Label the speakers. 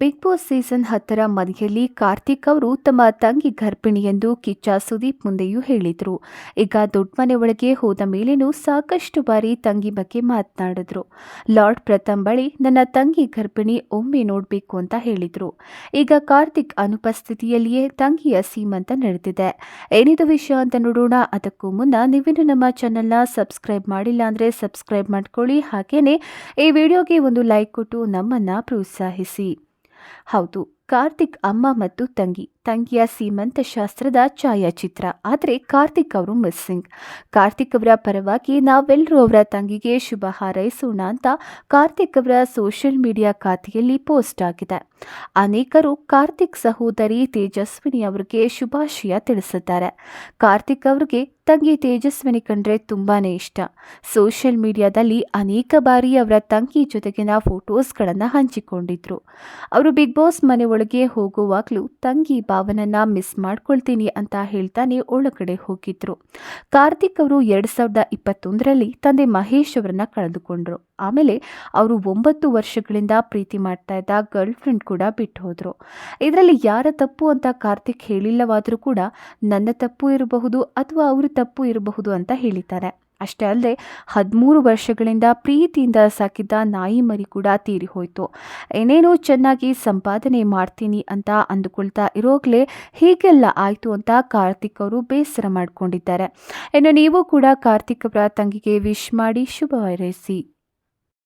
Speaker 1: Big boss season ಹತ್ತರ ಮನೆಯಲ್ಲಿ ಕಾರ್ತಿಕ್ ಅವರು ತಮ್ಮ ತಂಗಿ ಗರ್ಭಿಣಿ ಎಂದು ಕಿಚ್ಚ ಸುದೀಪ್ ಮುಂದೆಯೂ ಹೇಳಿದರು. ಈಗ ದೊಡ್ಡ ಮನೆ ಒಳಗೆ ಹೋದ ಮೇಲೇನೂ ಸಾಕಷ್ಟು ಬಾರಿ ತಂಗಿ ಬಗ್ಗೆ ಮಾತನಾಡಿದ್ರು. ಲಾರ್ಡ್ ಪ್ರಥಮ್ ಬಳಿ ನನ್ನ ತಂಗಿ ಗರ್ಭಿಣಿ ಒಮ್ಮೆ ನೋಡಬೇಕು ಅಂತ ಹೇಳಿದರು. ಈಗ ಕಾರ್ತಿಕ್ ಅನುಪಸ್ಥಿತಿಯಲ್ಲಿಯೇ ತಂಗಿಯ ಸೀಮಂತ ನಡೆದಿದೆ. ಏನಿದು ವಿಷಯ ಅಂತ ನೋಡೋಣ. ಅದಕ್ಕೂ ಮುನ್ನ ನೀವೇನು ನಮ್ಮ ಚಾನೆಲ್ನ ಸಬ್ಸ್ಕ್ರೈಬ್ ಮಾಡಿಲ್ಲ ಅಂದರೆ ಸಬ್ಸ್ಕ್ರೈಬ್ ಮಾಡ್ಕೊಳ್ಳಿ. ಹಾಗೇನೆ ಈ ವಿಡಿಯೋಗೆ ಒಂದು ಲೈಕ್ ಕೊಟ್ಟು ನಮ್ಮನ್ನು ಪ್ರೋತ್ಸಾಹಿಸಿ. ಹೌದು ಕಾರ್ತಿಕ್ ಅಮ್ಮ ಮತ್ತು ತಂಗಿ. ತಂಗಿಯ ಸೀಮಂತ ಶಾಸ್ತ್ರದ ಛಾಯಾಚಿತ್ರ. ಆದರೆ ಕಾರ್ತಿಕ್ ಅವರು ಮಿಸ್ಸಿಂಗ್. ಕಾರ್ತಿಕ್ ಅವರ ಪರವಾಗಿ ನಾವೆಲ್ಲರೂ ಅವರ ತಂಗಿಗೆ ಶುಭ ಹಾರೈಸೋಣ ಅಂತ ಕಾರ್ತಿಕ್ ಅವರ ಸೋಷಿಯಲ್ ಮೀಡಿಯಾ ಖಾತೆಯಲ್ಲಿ ಪೋಸ್ಟ್ ಆಗಿದೆ ಅನೇಕರು ಕಾರ್ತಿಕ್ ಸಹೋದರಿ ತೇಜಸ್ವಿನಿ ಅವರಿಗೆ ಶುಭಾಶಯ ತಿಳಿಸಿದ್ದಾರೆ. ಕಾರ್ತಿಕ್ ಅವರಿಗೆ ತಂಗಿ ತೇಜಸ್ವಿನಿ ಕಂಡ್ರೆ ತುಂಬಾನೇ ಇಷ್ಟ. ಸೋಷಿಯಲ್ ಮೀಡಿಯಾದಲ್ಲಿ ಅನೇಕ ಬಾರಿ ಅವರ ತಂಗಿ ಜೊತೆಗಿನ ಫೋಟೋಸ್ಗಳನ್ನು ಹಂಚಿಕೊಂಡಿದ್ರು. ಅವರು ಬಿಗ್ ಬಾಸ್ ಮನೆ ಒಳಗೆ ಹೋಗುವಾಗಲೂ ತಂಗಿ ಭಾವನನ್ನ ಮಿಸ್ ಮಾಡ್ಕೊಳ್ತೀನಿ ಅಂತ ಹೇಳ್ತಾನೆ ಒಳಗಡೆ ಹೋಗಿದ್ರು. ಕಾರ್ತಿಕ್ ಅವರು ಎರಡ್ ಸಾವಿರದ ಇಪ್ಪತ್ತೊಂದರಲ್ಲಿ ತಂದೆ ಮಹೇಶ್ ಅವರನ್ನ ಕಳೆದುಕೊಂಡ್ರು. ಆಮೇಲೆ ಅವರು ಒಂಬತ್ತು ವರ್ಷಗಳಿಂದ ಪ್ರೀತಿ ಮಾಡ್ತಾ ಇದ್ದ ಗರ್ಲ್ ಫ್ರೆಂಡ್ ಕೂಡ ಬಿಟ್ಟು ಹೋದ್ರು. ಇದರಲ್ಲಿ ಯಾರ ತಪ್ಪು ಅಂತ ಕಾರ್ತಿಕ್ ಹೇಳಿಲ್ಲವಾದರೂ ಕೂಡ ನನ್ನ ತಪ್ಪು ಇರಬಹುದು ಅಥವಾ ಅವರು ತಪ್ಪು ಇರಬಹುದು ಅಂತ ಹೇಳಿದ್ದಾರೆ. ಅಷ್ಟೇ ಅಲ್ಲದೆ ಹದಿಮೂರು ವರ್ಷಗಳಿಂದ ಪ್ರೀತಿಯಿಂದ ಸಾಕಿದ್ದ ನಾಯಿ ಮರಿ ಕೂಡ ತೀರಿ ಹೋಯಿತು ಏನೇನೋ ಚೆನ್ನಾಗಿ ಸಂಪಾದನೆ ಮಾಡ್ತೀನಿ ಅಂತ ಅಂದುಕೊಳ್ತಾ ಇರೋಗ್ಲೇ ಹೀಗೆಲ್ಲ ಆಯಿತು ಅಂತ ಕಾರ್ತಿಕ್ ಅವರು ಬೇಸರ ಮಾಡಿಕೊಂಡಿದ್ದಾರೆ. ಇನ್ನು ನೀವು ಕೂಡ ಕಾರ್ತಿಕ್ ಅವರ ತಂಗಿಗೆ ವಿಶ್ ಮಾಡಿ ಶುಭ ಹಾರೈಸಿ.